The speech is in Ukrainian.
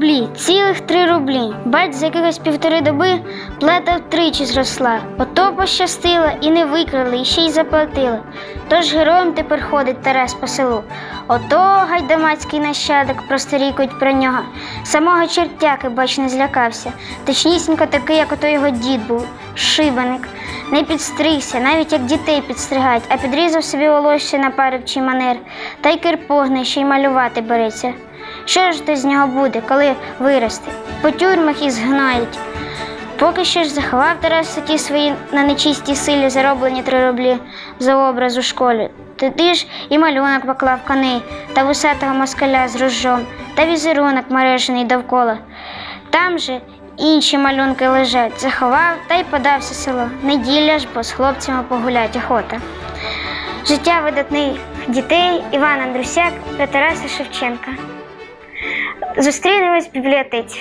рублі, цілих три рублі. Бать за якихось півтори доби плата втричі зросла. Ото пощастило і не викрали, і ще й заплатили. Тож героєм тепер ходить Тарас по селу. Ото гайдамацький нащадок просторікують про нього. Самого чертяки, бач, не злякався. Точнісінько такий, як ото його дід був, шибаник. Не підстригся, навіть як дітей підстригають, а підрізав собі волосся на парубчий манер, та й кирпогне, ще й малювати береться. Що ж то з нього буде, коли виросте? По тюрмах і згнають. Поки що ж заховав Тарас ті свої на нечистій силі зароблені три рублі за образ у школі. Туди ж і малюнок поклав коней та вусатого москаля з ружжом, та візерунок мережений довкола. Там же інші малюнки лежать, заховав та й подався село. Неділя ж, бо з хлопцями погулять охота. Життя видатних дітей Іван Андрусяк та Тараса Шевченка. Зустрінемось в бібліотеці.